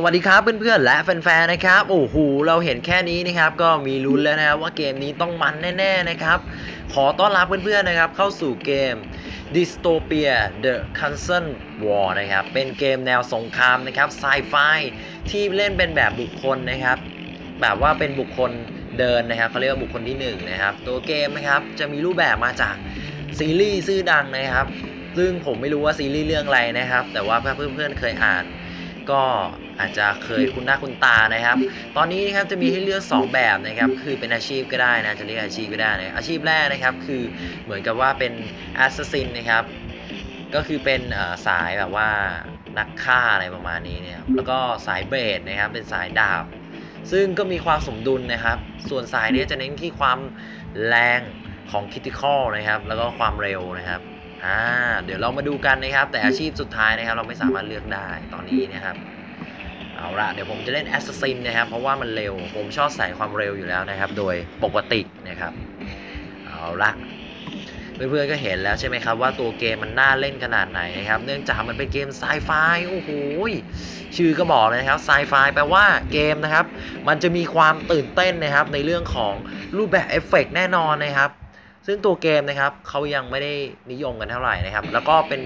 สวัสดีครับเพื่อนๆและแฟนๆนะครับโอ้โหเราเห็นแค่นี้นะครับก็มีลุ้นแล้วนะครับว่าเกมนี้ต้องมันแน่ๆนะครับ ขอต้อนรับเพื่อนๆนะครับเข้าสู่เกม Dystopia The Council War นะครับเป็นเกมแนวสงครามนะครับไซไฟที่เล่นเป็นแบบบุคคลนะครับ แบบว่าเป็นบุคคลเดินนะครับเขาเรียกว่าบุคคลที่หนึ่งนะครับตัวเกมนะครับจะมีรูปแบบมาจากซีรีส์ชื่อดังนะครับ ซึ่งผมไม่รู้ว่าซีรีส์เรื่องอะไรนะครับ แต่ว่าเพื่อนๆเคยอ่าน ก็อาจจะเคยคุ้นหน้าคุ้นตานะครับ ตอนนี้นะครับจะมีให้เลือก 2 แบบนะครับ คือเป็นอาชีพก็ได้นะจะเรียกอาชีพก็ได้นะอาชีพแรกนะครับ คือเหมือนกับว่าเป็น assassin นะครับ ก็คือเป็นสายแบบว่านักฆ่าอะไรประมาณนี้เนะครับแล้วก็สายเบสนะครับ เป็นสายดาบ ซึ่งก็มีความสมดุลนะครับ ส่วนสายนี้จะเน้นที่ความแรงของคิติคอลนะครับ แล้วก็ความเร็วนะครับ อ่าเดี๋ยวเรามาดูกันนะครับ แต่อาชีพสุดท้ายนะครับ เราไม่สามารถเลือกได้ตอนนี้นะครับ เอาละเดี๋ยวผมจะเล่นแอสซัสซินนะครับ เพราะว่ามันเร็ว ผมชอบใส่ความเร็วอยู่แล้วนะครับ โดยปกตินะครับ เอาละเพื่อนๆก็เห็นแล้วใช่ไหมครับว่าตัวเกมมันน่าเล่นขนาดไหนนะครับ เนื่องจากมันเป็นเกมไซไฟโอ้โหชื่อก็บอกเลยนะครับไซไฟแปลว่าเกมนะครับ มันจะมีความตื่นเต้นนะครับ ในเรื่องของรูปแบบเอฟเฟกต์แน่นอนนะครับ ซึ่งตัวเกมนะครับเขายังไม่ได้นิยมกันเท่าไหร่นะครับ แล้วก็เป็น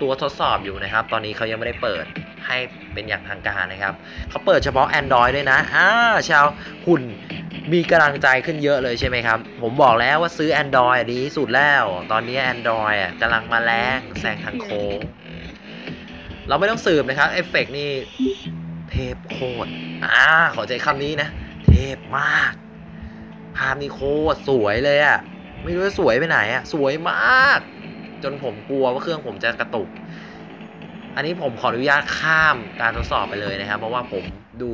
ตัวทดสอบอยู่นะครับ ตอนนี้เขายังไม่ได้เปิดให้เป็นอย่างทางการนะครับ เขาเปิดเฉพาะ Android ด้วยนะอ่าชาวหุ่นมีกำลังใจขึ้นเยอะเลยใช่ไหมครับ ผมบอกแล้วว่าซื้อ Android ดีสุดแล้ว ตอนนี้ Android กำลังมาแรงแซงทางโค้ง เราไม่ต้องสืบนะครับ เอฟเฟกต์นี่เทพโคตร อ่า ขอใจคำนี้นะ เทพมาก ภาพนี่โคตรสวยเลยอะ ไม่รู้จะสวยไปไหนอะสวยมาก จนผมกลัวว่าเครื่องผมจะกระตุก อันนี้ผมขออนุญาตข้ามการทดสอบไปเลยนะครับ เพราะว่าผมดู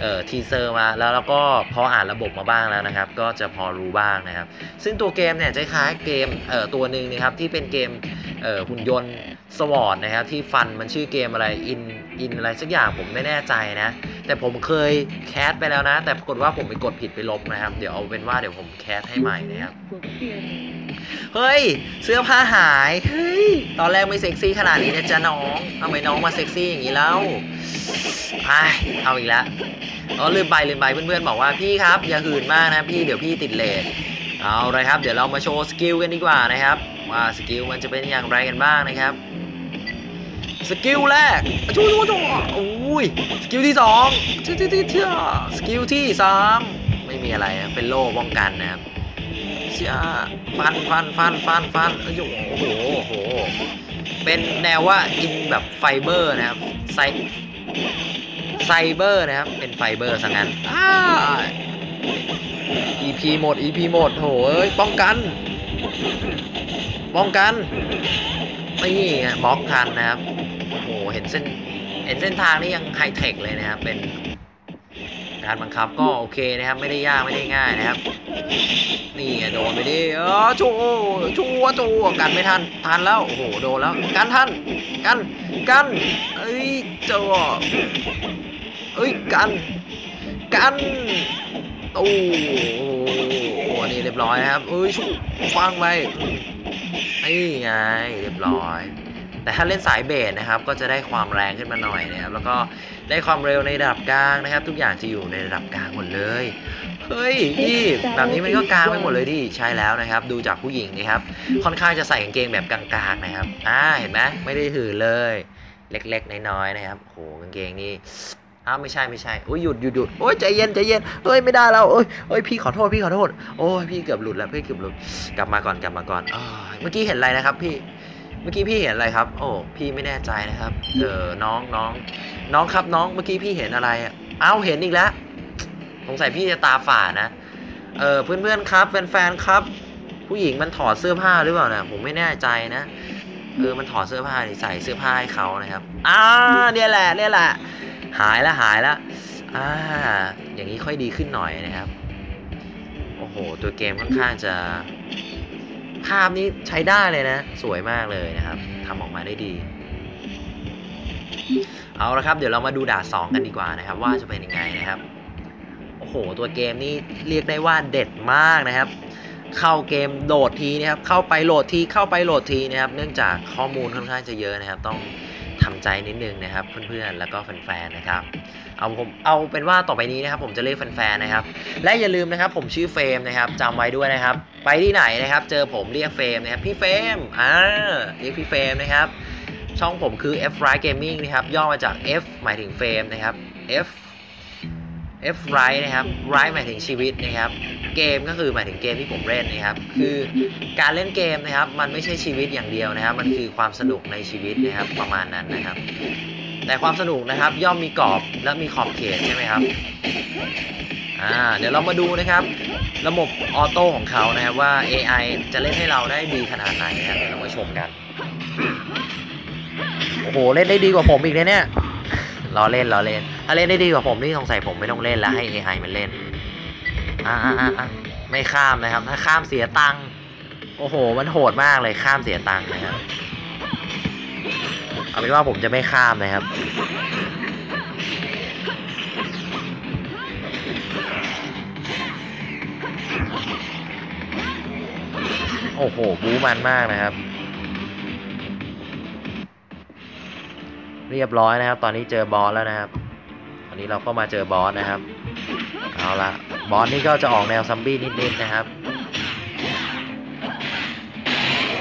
เอ่อทีเซอร์มาแล้วแล้วก็พออ่านระบบมาบ้างแล้วนะครับ ก็จะพอรู้บ้างนะครับ ซึ่งตัวเกมเนี่ยจะคล้ายเกมเอ่อตัวหนึ่งนะครับที่เป็นเกมเอ่อหุ่นยนต์สวอตนะครับที่ฟันมันชื่อเกมอะไรอิน อินอะไรสักอย่างผมไม่แน่ใจนะ แต่ผมเคยแคสไปแล้วนะ แต่ปรากฏว่าผมไปกดผิดไปลบนะครับ เดี๋ยวเอาเป็นว่าเดี๋ยวผมแคสให้ใหม่นะครับ เฮ้ย เสื้อผ้าหาย เฮ้ย ตอนแรกไม่เซ็กซี่ขนาดนี้นะจ๊ะน้องทำไมน้องมาเซ็กซี่อย่างนี้แล้วไอเอาอีกแล้วอ๋อลืมไปลืมไปเพื่อนๆบอกว่าพี่ครับ อย่าหื่นมากนะพี่เดี๋ยวพี่ติดเลทเอาเลยครับ เดี๋ยวเรามาโชว์สกิลกันดีกว่านะครับ ว่าสกิลมันจะเป็นอย่างไรกันบ้างนะครับ สกิลแรกชูชูชูอุ้ยสกิลที่สองเชื่อเชื่อเชื่อสกิลที่สามไม่มีอะไรนะเป็นโล่ป้องกันนะครับเชื่อฟันฟันฟันฟันฟันโอ้โหโอ้โหเป็นแนวว่าอินแบบไฟเบอร์นะครับไซไซเบอร์นะครับเป็นไฟเบอร์สังงั้นอ้า EP หมด EP หมดโหเอ้ยป้องกัน ป้องกันนี่ไงบล็อกทันนะครับโอ้โห เห็นเส้นเห็นเส้นทางนี่ยังไฮเทคเลยนะครับ เป็นการบังคับก็โอเคนะครับ ไม่ได้ยากไม่ได้ง่ายนะครับ นี่โดนไปดิเออชูชูชูกันไม่ทันทันแล้วโอ้โหโดนแล้วกันทันกันกันเอ้ยเจ้าเอ้ยกัน กันตู้โอ้โหนี่เรียบร้อยนะครับเอ้ยชูฟังไปนี่ไงเรียบร้อย แต่ถ้าเล่นสายเบสนะครับ ก็จะได้ความแรงขึ้นมาหน่อยนะครับ แล้วก็ได้ความเร็วในระดับกลางนะครับ ทุกอย่างจะอยู่ในระดับกลางหมดเลย เฮ้ยพี่แบบนี้มันก็กลางไปหมดเลยดิใช่แล้วนะครับ ดูจากผู้หญิงนะครับ ค่อนข้างจะใส่กางเกงแบบกลางๆนะครับ อ่าเห็นไหมไม่ได้ถือเลย เล็กๆน้อยๆนะครับโหกางเกงนี่อ้าวไม่ใช่ไม่ใช่โอ้ยหยุดหยุดหยุดโอ้ยใจเย็นใจเย็นเอ้ยไม่ได้แล้วเอ้ยเอ้ยพี่ขอโทษพี่ขอโทษโอ้ยพี่เกือบหลุดแล้วพี่เกือบหลุดกลับมาก่อนกลับมาก่อนเมื่อกี้เห็นอะไรนะครับพี่ เมื่อกี้พี่เห็นอะไรครับ โอ้พี่ไม่แน่ใจนะครับเออน้องน้องน้องครับน้องเมื่อกี้พี่เห็นอะไรอะเอ้าเห็นอีกแล้วสงสัยพี่จะตาฝาดนะเออเพื่อนๆครับแฟนๆครับ ผู้หญิงมันถอดเสื้อผ้าหรือเปล่านะผมไม่แน่ใจนะเออมันถอดเสื้อผ้าดิใส่เสื้อผ้าให้เขานะครับอ่าเนี่ยแหละเนี่ยแหละ หายแล้วหายแล้วอ่าอย่างนี้ค่อยดีขึ้นหน่อยนะครับโอ้โห ตัวเกมค่อนข้างจะ ภาพนี้ใช้ได้เลยนะ สวยมากเลยนะครับทำออกมาได้ดี เอาละครับ เดี๋ยวเรามาดูด่าสองกันดีกว่านะครับ ว่าจะเป็นยังไงนะครับ โอ้โห ตัวเกมนี่เรียกได้ว่าเด็ดมากนะครับ เข้าเกมโหลดทีนะครับ เข้าไปโหลดทีเข้าไปโหลดทีนะครับ เนื่องจากข้อมูลค่อนข้างจะเยอะนะครับ ต้อง ทำใจนิดนึงนะครับ เพื่อนๆแล้วก็แฟนๆนะครับ เอาผมเอาเป็นว่าต่อไปนี้นะครับ ผมจะเรียกแฟนๆนะครับ และอย่าลืมนะครับ ผมชื่อเฟรมนะครับจำไว้ด้วยนะครับ ไปที่ไหนนะครับ เจอผมเรียกเฟรมนะครับพี่เฟรมอ่าเรียกพี่เฟรมนะครับ ช่องผมคือ F Right Gaming นะครับย่อมาจาก F หมายถึงเฟรมนะครับ F F Right นะครับ Right หมายถึงชีวิตนะครับ เกมก็คือหมายถึงเกมที่ผมเล่นนะครับ คือการเล่นเกมนะครับ มันไม่ใช่ชีวิตอย่างเดียวนะครับ มันคือความสนุกในชีวิตนะครับประมาณนั้นนะครับ แต่ความสนุกนะครับ ย่อมมีกรอบและมีขอบเขตใช่ไหมครับอ่าเดี๋ยวเรามาดูนะครับ ระบบออโต้ของเขานะครับว่า AI จะเล่นให้เราได้ดีขนาดไหนนะครับเดี๋ยวเรามาชมกันโอ้โหเล่นได้ดีกว่าผมอีกเลยเนี่ยล้อเล่นล้อเล่น ถ้าเล่นได้ดีกว่าผมนี่สงสัยผมไม่ต้องเล่นแล้วให้ AI มันเล่น อ่าไม่ข้ามนะครับ ถ้าข้ามเสียตังค์โอ้โห มันโหดมากเลยข้ามเสียตังค์นะครับเอาเป็นว่าผมจะไม่ข้ามนะครับ โอ้โห บู๊มันมากนะครับ เรียบร้อยนะครับ ตอนนี้เจอบอสแล้วนะครับ ตอนนี้เราก็มาเจอบอสนะครับ เอาละ บอสนี่ก็จะออกแนวซัมบี้นิดๆนะครับ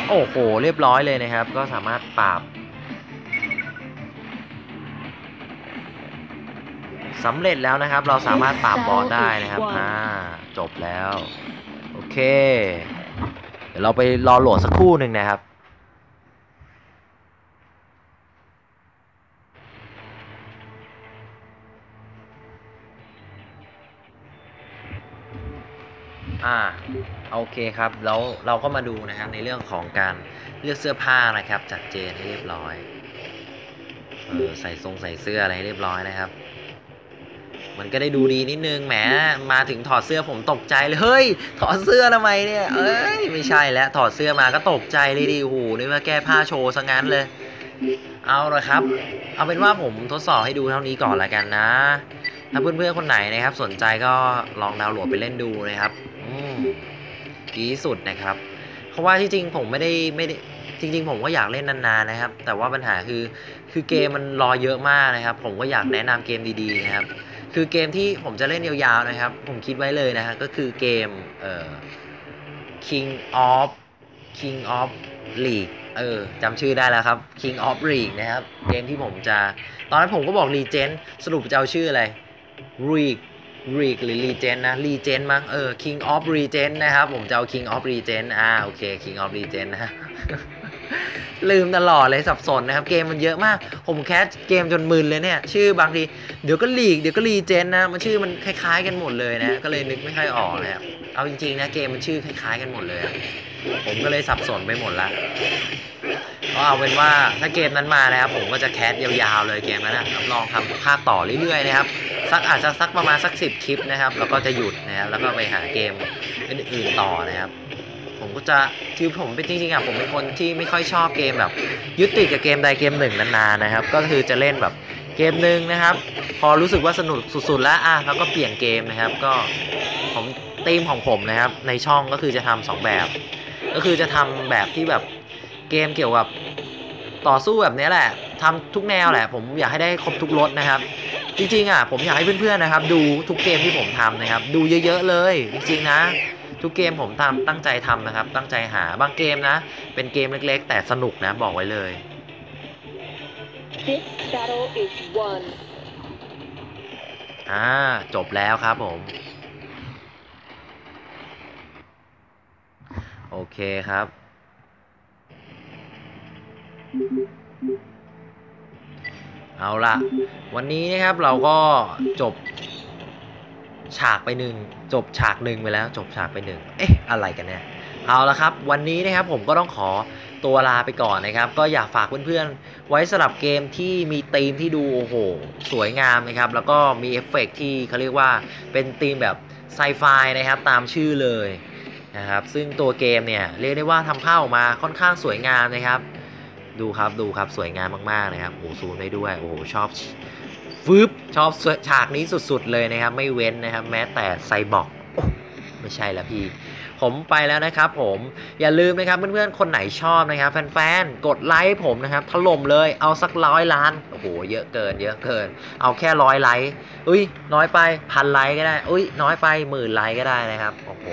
โอ้โห เรียบร้อยเลยนะครับ ก็สามารถปราบสำเร็จแล้วนะครับ เราสามารถปราบบอสได้นะครับอ่าจบแล้ว โอเค เดี๋ยวเราไปรอโหลดสักครู่หนึ่งนะครับ อ่าโอเคครับแล้วเราก็มาดูนะครับในเรื่องของการเลือกเสื้อผ้านะครับจัดเจนให้เรียบร้อยเออใส่ทรงใส่เสื้ออะไรให้เรียบร้อยนะครับ มันก็ได้ดูดีนิดนึงแหมมาถึงถอดเสื้อผมตกใจเลยเฮ้ยถอดเสื้อทำไมเนี่ยเอ้ยไม่ใช่แล้วถอดเสื้อมาก็ตกใจเลยดิโอ้โหนี่มาแก้ผ้าโชว์ซะงั้นเลย เอาละครับ เอาเป็นว่าผมทดสอบให้ดูเท่านี้ก่อนละกันนะถ้าเพื่อนๆคนไหนนะครับ สนใจก็ลองดาวน์โหลดไปเล่นดูนะครับ ดีที่สุดนะครับ เพราะว่าที่จริงผมไม่ได้ไม่ได้จริงๆผมก็อยากเล่นนานๆนะครับ แต่ว่าปัญหาคือคือเกมมันรอเยอะมากนะครับ ผมก็อยากแนะนำเกมดีๆนะครับ คือเกมที่ผมจะเล่นยาวๆนะครับ ผมคิดไว้เลยนะฮะก็คือเกมเอ่อ King of King of League เออจำชื่อได้แล้วครับ King of League นะครับ เกมที่ผมจะ ตอนนั้นผมก็บอก Legend สรุปจะเอาชื่ออะไร League League หรือ Legend นะ Legend มั้งเออ King of Legend นะครับ ผมจะเอา King of Legend อ่าโอเค King of Legend นะลืมตลอดเลยสับสนนะครับ เกมมันเยอะมาก ผมแคสเกมจนมึนเลยเนี่ย ชื่อบางทีเดี๋ยวก็ลีกเดี๋ยวก็รีเจนนะมันชื่อมันคล้ายๆกันหมดเลยนะก็เลยนึกไม่ค่อยออกนะครับเอาจริงๆนะเกมมันชื่อคล้ายๆกันหมดเลยผมก็เลยสับสนไปหมดละก็เอาเป็นว่าถ้าเกมนั้นมานะครับ ผมก็จะแคสยาวๆเลยเกมนั้นนะรับรองทำภาคต่อเรื่อยๆนะครับ สักอาจจะสักประมาณสักสิบคลิปนะครับ แล้วก็จะหยุดนะครับแล้วก็ไปหาเกมอื่นๆต่อนะครับผมก็จะคือผมเป็นจริงๆอะผมเป็นคนที่ไม่ค่อยชอบเกมแบบ ยึดติดกับเกมใดเกมหนึ่งนานๆนะครับ ก็คือจะเล่นแบบเกมหนึ่งนะครับ พอรู้สึกว่าสนุกสุดๆ แล้วอะแล้วก็เปลี่ยนเกมนะครับ ก็ผมธีมของผมนะครับ ในช่องก็คือจะทำสองแบบ ก็คือจะทำแบบที่แบบเกมเกี่ยวกับต่อสู้แบบนี้แหละทำทุกแนวแหละ ผมอยากให้ได้ครบทุกรสนะครับ จริงๆอะผมอยากให้เพื่อนๆนะครับ ดูทุกเกมที่ผมทำนะครับ ดูเยอะๆเลย จริงๆนะ ทุกเกมผมทำตั้งใจทำนะครับ ตั้งใจหาบางเกมนะ เป็นเกมเล็กๆ แต่สนุกนะบอกไว้เลย This battle is won. อ่าจบแล้วครับผม โอเคครับ เอาละ วันนี้นะครับเราก็จบฉากไปหนึ่งจบฉากหนึ่งไปแล้ว จบฉากไปหนึ่งเอ๊ะอะไรกันเนี่ยเอาละครับ วันนี้นะครับผมก็ต้องขอตัวลาไปก่อนนะครับ ก็อยากฝากเพื่อนๆ ไว้สำหรับเกมที่มีธีมที่ดูโอ้โห สวยงามนะครับ แล้วก็มีเอฟเฟกต์ที่เขาเรียกว่าเป็นธีมแบบไซไฟนะครับ ตามชื่อเลยนะครับ ซึ่งตัวเกมเนี่ยเรียกได้ว่าทำภาพออกมาค่อนข้างสวยงามนะครับ ดูครับดูครับสวยงามมากๆนะครับโอ้โหซูมได้ด้วยโอ้โหชอบ ฟึบชอบฉากนี้สุดๆเลยนะครับ ไม่เว้นนะครับ แม้แต่ไซบอร์กไม่ใช่ละพี่ ผมไปแล้วนะครับผมอย่าลืมนะครับเพื่อนๆ คนไหนชอบนะครับ แฟนๆ กดไลค์ผมนะครับถล่มเลยเอาสักร้อยล้าน โอ้โห เยอะเกิน เยอะเกิน เอาแค่ร้อยไลค์อุ้ย น้อยไปพันไลค์ก็ได้ อุ้ย น้อยไปหมื่นไลค์ก็ได้นะครับ โอ้โห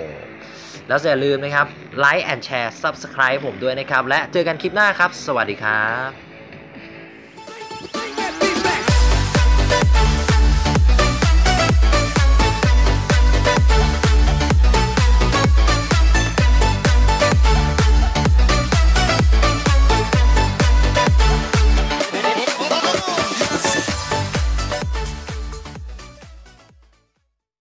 แล้วอย่าลืมนะครับไลค์แอนแชร์ Subscribe ผมด้วยนะครับ และเจอกันคลิปหน้าครับ สวัสดีครับ